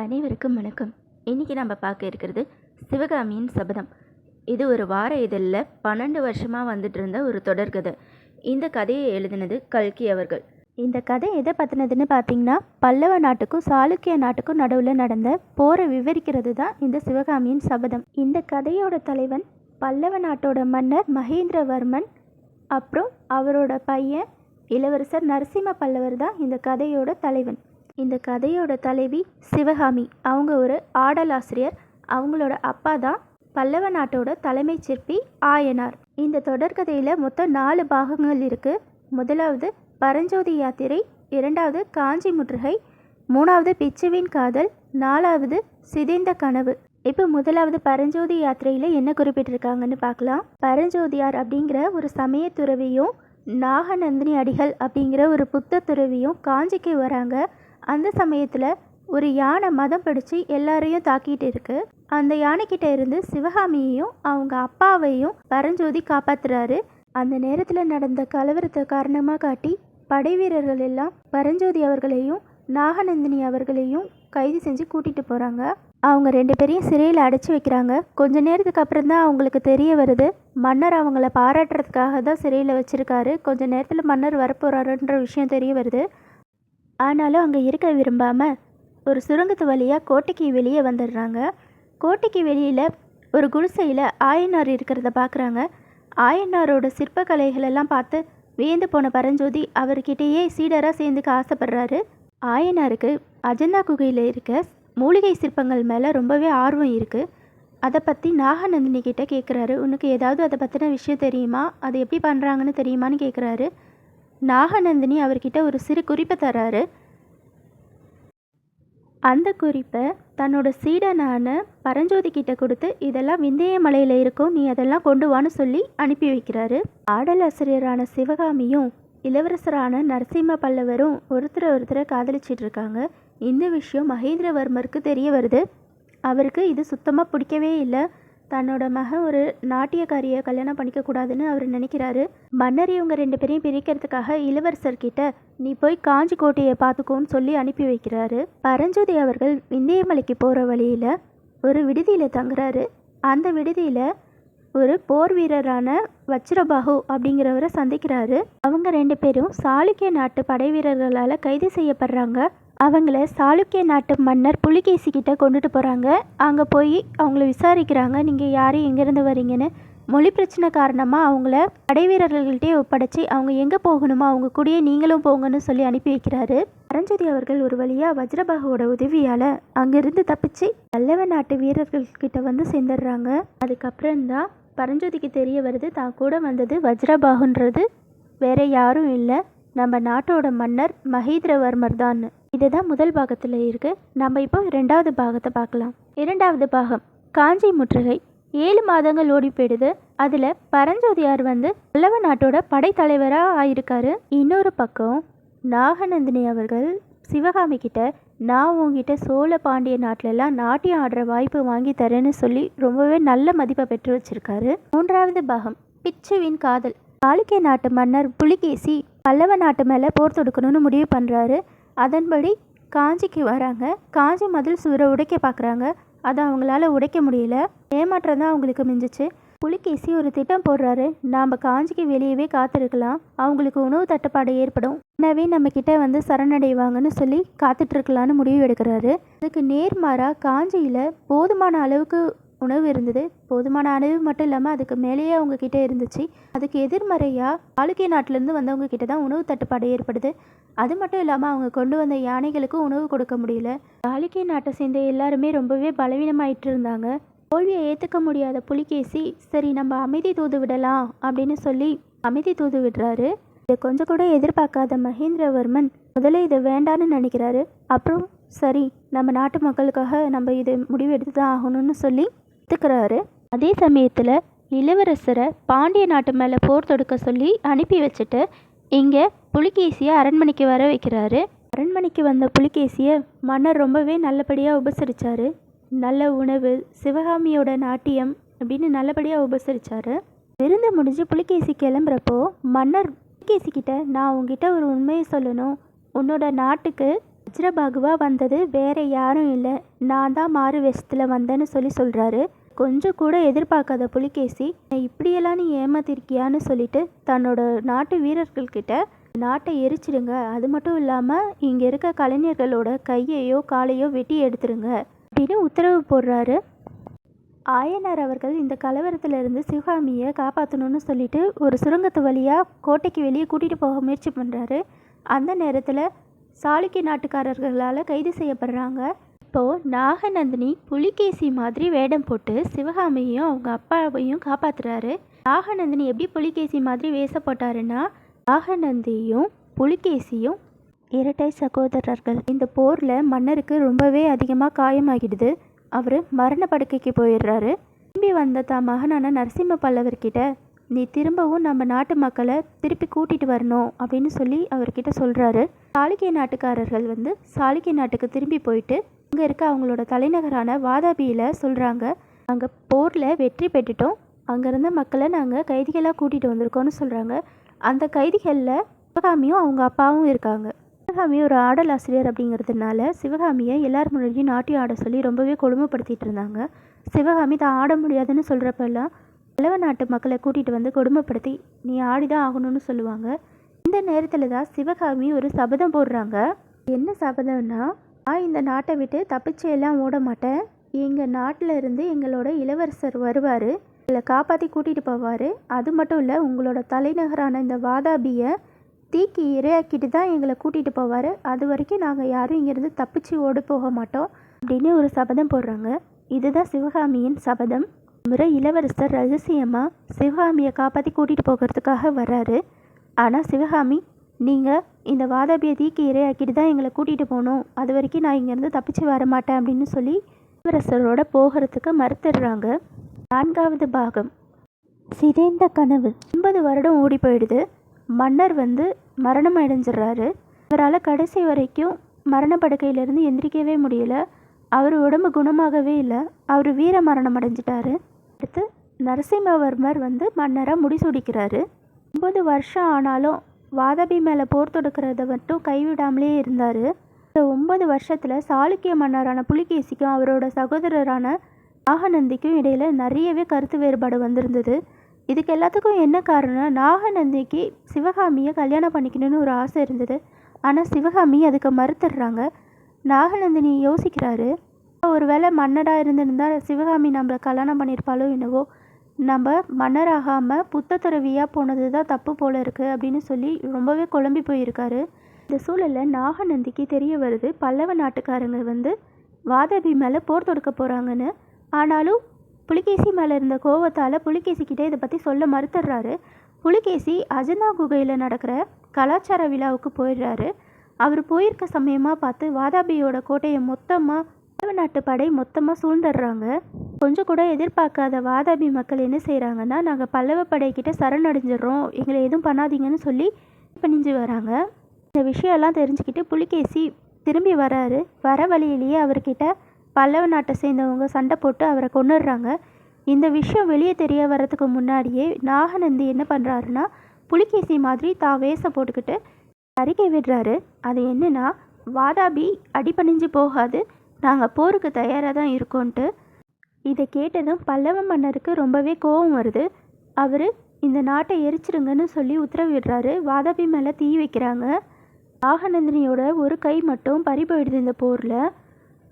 அனைவருக்கும் வணக்கம். இன்றைக்கி நம்ம பார்க்க இருக்கிறது சிவகாமியின் சபதம். இது ஒரு வார இதழில் பன்னெண்டு வருஷமாக வந்துட்டு இருந்த ஒரு தொடர்கதை இந்த கதையை எழுதினது கல்கி அவர்கள். இந்த கதை எதை பற்றினதுன்னு பார்த்தீங்கன்னா பல்லவ நாட்டுக்கும் சாளுக்கிய நாட்டுக்கும் நடுவில் நடந்த போரை விவரிக்கிறது தான் இந்த சிவகாமியின் சபதம். இந்த கதையோட தலைவன் பல்லவ நாட்டோட மன்னர் மகேந்திரவர்மன் அப்புறம் அவரோட பையன் இளவரசர் நரசிம்ம பல்லவர் தான் இந்த கதையோட தலைவன். இந்த கதையோட தலைவி சிவகாமி. அவங்க ஒரு ஆடலாசிரியர் அவங்களோட அப்பா தான் பல்லவ நாட்டோட தலைமை சிற்பி ஆயனார். இந்த தொடர்கதையில் மொத்தம் நாலு பாகங்கள் இருக்குது முதலாவது பரஞ்சோதி யாத்திரை இரண்டாவது காஞ்சி முற்றுகை மூணாவது பிச்சுவின் காதல் நாலாவது சிதைந்த கனவு. இப்போ முதலாவது பரஞ்சோதி யாத்திரையில் என்ன குறிப்பிட்டிருக்காங்கன்னு பார்க்கலாம். பரஞ்சோதியார் அப்படிங்கிற ஒரு சமய துறவியும் நாகநந்தினி அடிகள் அப்படிங்கிற ஒரு புத்த துறவியும் காஞ்சிக்கு வராங்க. அந்த சமயத்தில் ஒரு யானை மதம் பிடிச்சி எல்லாரையும் தாக்கிட்டு இருக்கு. அந்த யானைக்கிட்ட இருந்து சிவகாமியையும் அவங்க அப்பாவையும் பரஞ்சோதி காப்பாத்துறாரு. அந்த நேரத்தில் நடந்த கலவரத்தை காரணமாக காட்டி படை வீரர்கள் எல்லாம் பரஞ்சோதி அவர்களையும் நாகநந்தினி அவர்களையும் கைது செஞ்சு கூட்டிட்டு போகிறாங்க அவங்க ரெண்டு பேரையும் சிறையில் அடைச்சி வைக்கிறாங்க. கொஞ்ச நேரத்துக்கு அப்புறம் தான் அவங்களுக்கு தெரிய வருது மன்னர் அவங்கள பாராட்டுறதுக்காக தான் சிறையில் வச்சுருக்காரு. கொஞ்ச நேரத்தில் மன்னர் வரப்போகிறாருன்ற விஷயம் தெரிய வருது. ஆனாலும் அங்கே இருக்க விரும்பாமல் ஒரு சுரங்கத்து வழியாக கோட்டைக்கு வெளியே வந்துடுறாங்க. கோட்டைக்கு வெளியில் ஒரு குடிசையில் ஆயனார் இருக்கிறத பார்க்குறாங்க ஆயனாரோட சிற்பக்கலைகளெல்லாம் பார்த்து வியந்து போன பரஞ்சோதி அவர்கிட்டயே சீடராக சேர்ந்துக்க ஆசைப்படுறாரு. ஆயனாருக்கு அஜந்தா குகையில் இருக்க மூலிகை சிற்பங்கள் மேலே ரொம்பவே ஆர்வம் இருக்குது அதை பற்றி நாகநந்தினி கிட்டே கேட்குறாரு உனக்கு ஏதாவது அதை பற்றின விஷயம் தெரியுமா? அது எப்படி பண்ணுறாங்கன்னு தெரியுமான்னு கேட்குறாரு நாகநந்தினி அவர்கிட்ட ஒரு சிறு குறிப்பை தராரு அந்த குறிப்பை தன்னோட சீடனான பரஞ்சோதி கிட்ட கொடுத்து இதெல்லாம் விந்தய மலையில் இருக்கும் நீ அதெல்லாம் கொண்டு வான்னு சொல்லி அனுப்பி வைக்கிறாரு. ஆடலாசிரியரான சிவகாமியும் இளவரசரான நரசிம்ம பல்லவரும் ஒருத்தரை ஒருத்தரை காதலிச்சிட்டு இருக்காங்க. இந்த விஷயம் மகேந்திரவர்மருக்கு தெரிய வருது. அவருக்கு இது சுத்தமாக பிடிக்கவே இல்லை. தன்னோட மகன் ஒரு நாட்டியக்காரியை கல்யாணம் பண்ணிக்கக்கூடாதுன்னு அவர் நினைக்கிறாரு. மன்னர் இவங்க ரெண்டு பேரையும் பிரிக்கிறதுக்காக இளவரசர்கிட்ட நீ போய் காஞ்சி கோட்டையை பார்த்துக்கோன்னு சொல்லி அனுப்பி வைக்கிறாரு. பரஞ்சோதி அவர்கள் விந்தியமலைக்கு போகிற வழியில் ஒரு விடுதியில் தங்குறாரு. அந்த விடுதியில் ஒரு போர் வீரரான வச்சிரபாகு அப்படிங்கிறவரை சந்திக்கிறாரு. அவங்க ரெண்டு பேரும் சாளுக்கிய நாட்டு படை வீரர்களால் கைது செய்யப்படுறாங்க. அவங்கள சாளுக்கிய நாட்டு மன்னர் புலிகேசிக்கிட்ட கொண்டுட்டு போகிறாங்க அங்கே போய் அவங்கள விசாரிக்கிறாங்க. நீங்கள் யார்? எங்கேருந்து வரீங்கன்னு. மொழி பிரச்சனை காரணமாக அவங்கள படை வீரர்கள்கிட்டே ஒப்படைச்சி அவங்க எங்கே போகணுமோ அவங்க கூடயே நீங்களும் போங்கன்னு சொல்லி அனுப்பி வைக்கிறாரு. பரஞ்சோதி அவர்கள் ஒரு வழியாக வஜ்ரபாகுவோட உதவியால் அங்கேருந்து தப்பிச்சு பல்லவ நாட்டு வீரர்கள்கிட்ட வந்து சேர்ந்துடுறாங்க. அதுக்கப்புறம்தான் பரஞ்சோதிக்கு தெரிய வருது தான் கூட வந்தது வஜ்ரபாகுன்றது. வேற யாரும் இல்லை. நம்ம நாட்டோட மன்னர் மகேந்திரவர்மர் தான். இதுதான் முதல் பாகத்தில் இருக்குது நம்ம இப்போ ரெண்டாவது பாகத்தை பார்க்கலாம். இரண்டாவது பாகம் காஞ்சி முற்றுகை. ஏழு மாதங்கள் ஓடி போயிடுது. அதில் பரஞ்சோதியார் வந்து பல்லவ நாட்டோட படைத்தலைவராக ஆயிருக்காரு. இன்னொரு பக்கம் நாகநந்தினி அவர்கள் சிவகாமி கிட்ட நான் உங்ககிட்ட சோழ பாண்டிய நாட்டிலலாம் நாட்டியம் ஆடுற வாய்ப்பு வாங்கி தரேன்னு சொல்லி ரொம்பவே நல்ல மதிப்பை பெற்று வச்சிருக்காரு. மூன்றாவது பாகம் பிச்சுவின் காதல். சாளுக்கிய நாட்டு மன்னர் புலிகேசி பல்லவ நாட்டு மேலே போர் தொடுக்கணும்னு முடிவு பண்ணுறாரு அதன்படி காஞ்சிக்கு வராங்க. காஞ்சி மதில் சுவரை உடைக்க பார்க்குறாங்க அதை அவங்களால உடைக்க முடியல. ஏமாற்றம் தான் அவங்களுக்கு மிஞ்சிச்சு. புலிகேசி ஒரு திட்டம் போடுறாரு. நாம் காஞ்சிக்கு வெளியவே காத்திருக்கலாம். அவங்களுக்கு உணவு தட்டுப்பாடு ஏற்படும். உணவே நம்ம கிட்ட வந்து சரணடைவாங்கன்னு சொல்லி காத்துட்ருக்கலான்னு முடிவு எடுக்கிறாரு. அதுக்கு நேர்மாறாக காஞ்சியில் போதுமான அளவுக்கு உணவு இருந்தது. போதுமான அளவு மட்டும் இல்லாமல் அதுக்கு மேலேயே அவங்கக்கிட்ட இருந்துச்சு. அதுக்கு எதிர்மறையாக ஆளுக்கிய நாட்டிலேருந்து வந்தவங்க கிட்ட தான் உணவு தட்டுப்பாடு ஏற்படுது. அது மட்டும் இல்லாமல் அவங்க கொண்டு வந்த யானைகளுக்கும் உணவு கொடுக்க முடியல. ஆளுக்கிய நாட்டை சேர்ந்த எல்லாருமே ரொம்பவே பலவீனமாயிட்டு இருந்தாங்க. தோல்வியை ஏற்றுக்க முடியாத புலிகேசி சரி நம்ம அமைதி தூது விடலாம் அப்படின்னு சொல்லி அமைதி தூது விடுறாரு. இதை கொஞ்சம் கூட எதிர்பார்க்காத மகேந்திரவர்மன் முதல்ல இதை வேண்டான்னு நினைக்கிறாரு. அப்புறம் சரி நம்ம நாட்டு மக்களுக்காக நம்ம இதை முடிவு எடுத்து தான் ஆகணும்னு சொல்லி ஒத்துக்கிறாரு. அதே சமயத்தில் இளவரசரை பாண்டிய நாட்டு மேலே போர் தொடுக்க சொல்லி அனுப்பி வச்சுட்டு இங்கே புலிகேசியை அரண்மனைக்கு வர வைக்கிறாரு. அரண்மனைக்கு வந்த புலிகேசியை மன்னர் ரொம்பவே நல்லபடியாக உபசரித்தார் நல்ல உணவு சிவகாமியோட நாட்டியம் அப்படின்னு நல்லபடியாக உபசரித்தார் விருந்து முடிஞ்சு புலிகேசி கிளம்புறப்போ மன்னர் புலிகேசிக்கிட்ட நான் உங்ககிட்ட ஒரு உண்மையை சொல்லணும். உன்னோட நாட்டுக்கு வஜ்ரபாகுவா வந்தது வேற யாரும் இல்லை. நான் தான் மாறு வேஷத்தில் வந்தேன்னு சொல்லி சொல்கிறாரு கொஞ்சம் கூட எதிர்பார்க்காத புலிகேசி இப்படியெல்லாம் நீ ஏமாத்திருக்கியான்னு சொல்லிட்டு தன்னோட நாட்டு வீரர்கள்கிட்ட நாட்டை எரிச்சிடுங்க. அது மட்டும் இல்லாமல் இங்கே இருக்க கலைஞர்களோட கையையோ காலையோ வெட்டி எடுத்துருங்க. அப்படின்னு உத்தரவு போடுறாரு. ஆயனார் அவர்கள் இந்த கலவரத்திலிருந்து சிவகாமியை காப்பாற்றணும்னு சொல்லிட்டு ஒரு சுரங்கத்து வழியாக கோட்டைக்கு வெளியே கூட்டிகிட்டு போக முயற்சி பண்ணுறாரு அந்த நேரத்தில் சாளுக்கிய நாட்டுக்காரர்களால் கைது செய்யப்படுறாங்க. இப்போது நாகநந்தினி புலிகேசி மாதிரி வேடம் போட்டு சிவகாமியையும் அவங்க அப்பாவையும் காப்பாத்துறாரு. நாகநந்தினி எப்படி புலிகேசி மாதிரி வேஷ போட்டாருன்னா நாகநந்தியும் புலிகேசியும் இரட்டை சகோதரர்கள். இந்த போரில் மன்னருக்கு ரொம்பவே அதிகமாக காயமாகிடுது. அவர் மரண படுக்கைக்கு போயிடுறாரு. திரும்பி வந்த தான் மகனான நரசிம்ம பல்லவர்கிட்ட நீ திரும்பவும் நம்ம நாட்டு மக்களை திருப்பி கூட்டிட்டு வரணும் அப்படின்னு சொல்லி அவர்கிட்ட சொல்கிறாரு சாளுக்கிய நாட்டுக்காரர்கள் வந்து சாளுக்கிய நாட்டுக்கு திரும்பி போயிட்டு அங்கே இருக்க அவங்களோட தலைநகரான வாதாபியில் சொல்கிறாங்க நாங்கள் போரில் வெற்றி பெற்றுட்டோம். அங்கேருந்த மக்களை நாங்கள் கைதிகளாக கூட்டிகிட்டு வந்திருக்கோம்னு சொல்கிறாங்க அந்த கைதிகளில் சிவகாமியும் அவங்க அப்பாவும் இருக்காங்க. சிவகாமி ஒரு ஆடல் ஆசிரியர் அப்படிங்கிறதுனால சிவகாமியை எல்லார் முன்னாடியும் நாட்டியம் ஆட சொல்லி ரொம்பவே கொடுமைப்படுத்திட்டு இருந்தாங்க. சிவகாமி தான் ஆட முடியாதுன்னு சொல்கிறப்பெல்லாம் பல்லவ நாட்டு மக்களை கூட்டிகிட்டு வந்து கொடுமைப்படுத்தி நீ ஆடிதான் ஆகணும்னு சொல்லுவாங்க. இந்த நேரத்தில் தான் சிவகாமி ஒரு சபதம் போடுறாங்க. என்ன சபதம்னா நான் இந்த நாட்டை விட்டு தப்பிச்சு எல்லாம் ஓட மாட்டேன். எங்கள் நாட்டில் இருந்து எங்களோட இளவரசர் வருவார். எங்களை காப்பாற்றி கூட்டிகிட்டு போவார். அது மட்டும் இல்லை உங்களோட தலைநகரான இந்த வாதாபியை தீக்கு இரையாக்கிட்டு தான் எங்களை கூட்டிகிட்டு போவார். அது வரைக்கும் நாங்கள் யாரும் இங்கேருந்து தப்பிச்சு ஓடி போக மாட்டோம் அப்படின்னு ஒரு சபதம் போடுறாங்க. இதுதான் சிவகாமியின் சபதம். முறை இளவரசர் ரகசியமாக சிவகாமியை காப்பாற்றி கூட்டிகிட்டு போகிறதுக்காக வர்றாரு ஆனால் சிவகாமி நீங்கள் இந்த வாதாபியை தீக்கு இரையாக்கிட்டு தான் எங்களை கூட்டிகிட்டு போகணும். அது வரைக்கும் நான் இங்கேருந்து தப்பிச்சு வர மாட்டேன் அப்படின்னு சொல்லி இளவரசரோட போகிறதுக்கு மறுத்துடுறாங்க. நான்காவது பாகம். சிதைந்த கனவு. ஒன்பது வருடம் ஓடி போயிடுது. மன்னர் வந்து மரணம் அடைஞ்சிடுறாரு. இவரால் கடைசி வரைக்கும் மரணப்படுக்கையிலேருந்து எந்திரிக்கவே முடியல. அவர் உடம்பு குணமாகவே இல்லை. அவர் வீர மரணம் அடைஞ்சிட்டாரு. அடுத்து நரசிம்மவர்மர் வந்து மன்னராக முடிசூடிக்கிறாரு. ஒம்பது வருஷம் ஆனாலும் வாதாபி மேலே போர் தொடுக்கிறத மட்டும் கைவிடாமலே இருந்தார். இந்த ஒன்பது வருஷத்தில் சாளுக்கிய மன்னரான புலிகேசிக்கும் அவரோட சகோதரரான நாகநந்திக்கும் இடையில் நிறையவே கருத்து வேறுபாடு வந்திருந்தது. இதுக்கு எல்லாத்துக்கும் என்ன காரணம் நாகநந்திக்கு சிவகாமியை கல்யாணம் பண்ணிக்கணும்னு ஒரு ஆசை இருந்தது. ஆனால் சிவகாமி அதுக்கு மறுத்துடுறாங்க. நாகநந்தினி யோசிக்கிறாரு ஒருவேளை மன்னடாக இருந்திருந்தால் சிவகாமி நம்மளை கல்யாணம் பண்ணியிருப்பாளோ என்னவோ? நம்ம மன்னராகாமல் புத்த துறவியாக போனது தான் தப்பு போல இருக்குது அப்படின்னு சொல்லி ரொம்பவே குழம்பி போயிருக்காரு. இந்த சூழலில் நாகநந்திக்கு தெரிய வருது பல்லவ நாட்டுக்காரங்க வந்து வாதாபி மேலே போர் தொடுக்க போகிறாங்கன்னு ஆனாலும் புலிகேசி மேலே இருந்த கோவத்தால் புலிகேசிக்கிட்டே இதை பற்றி சொல்ல மறுத்துடுறாரு. புலிகேசி அஜந்தா குகையில் நடக்கிற கலாச்சார விழாவுக்கு போயிடுறாரு. அவர் போயிருக்க சமயமாக பார்த்து வாதாபியோட கோட்டையை மொத்தமாக பல்லவ நாட்டு படை மொத்தமாக சூழ்ந்துடுறாங்க. கொஞ்சம் கூட எதிர்பார்க்காத வாதாபி மக்கள் என்ன செய்கிறாங்கன்னா நாங்கள் பல்லவ படைக்கிட்ட சரணடைஞ்சிடுறோம். எங்களை எதுவும் பண்ணாதீங்கன்னு சொல்லி பணிஞ்சு வராங்க. இந்த விஷயம்லாம் தெரிஞ்சுக்கிட்டு புலிகேசி திரும்பி வராரு. வர வழியிலேயே அவர்கிட்ட பல்லவ நாட்டை சேர்ந்தவங்க சண்டை போட்டு அவரை கொண்டுடுறாங்க இந்த விஷயம் வெளியே தெரிய வரதுக்கு முன்னாடியே நாகநந்தி என்ன பண்ணுறாருன்னா புலிகேசி மாதிரி தான் வேஷம் போட்டுக்கிட்டு அறிக்கை விடுறாரு. அது என்னென்னா வாதாபி அடிபணிஞ்சு போகாது. நாங்கள் போருக்கு தயாராக தான் இருக்கோன்ட்டு இதை கேட்டதும் பல்லவ மன்னருக்கு ரொம்பவே கோபம் வருது. அவர் இந்த நாட்டை எரிச்சிருங்கன்னு சொல்லி உத்தரவிடுறாரு. வாதாபி மேலே தீ வைக்கிறாங்க. நாகநந்தினியோட ஒரு கை மட்டும் பறி போயிடுது இந்த போரில்.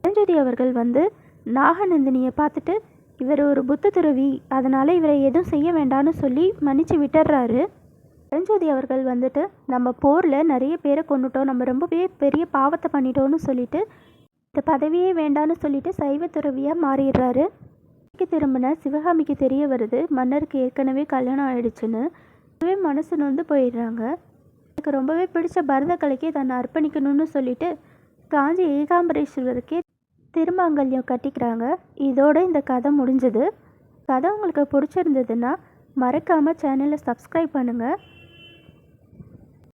பரஞ்சோதி அவர்கள் வந்து நாகநந்தினியை பார்த்துட்டு இவர் ஒரு புத்த துறவி. அதனால் இவரை எதுவும் செய்ய வேண்டாம்னு சொல்லி மன்னிச்சு விட்டுடுறாரு பரஞ்சோதி அவர்கள் வந்துட்டு நம்ம போரில் நிறைய பேரை கொண்டுட்டோம் நம்ம ரொம்பவே பெரிய பாவத்தை பண்ணிட்டோம்னு சொல்லிட்டு இந்த பதவியே வேண்டான்னு சொல்லிட்டு சைவ துறவியாக மாறிடுறாரு. வீட்டுக்கு திரும்பின சிவகாமிக்கு தெரிய வருது மன்னருக்கு ஏற்கனவே கல்யாணம் ஆயிடுச்சுன்னு. ரொம்பவே மனசு நொந்து போயிடுறாங்க. எனக்கு ரொம்பவே பிடிச்ச பரத கலைக்கே தன்னை அர்ப்பணிக்கணும்னு சொல்லிட்டு காஞ்சி ஏகாம்பரேஸ்வரருக்கே திருமாங்கல்யம் கட்டிக்கிறாங்க. இதோட இந்த கதை முடிஞ்சது. கதை உங்களுக்கு பிடிச்சிருந்ததுன்னா மறக்காமல் சேனலை சப்ஸ்கிரைப் பண்ணுங்கள்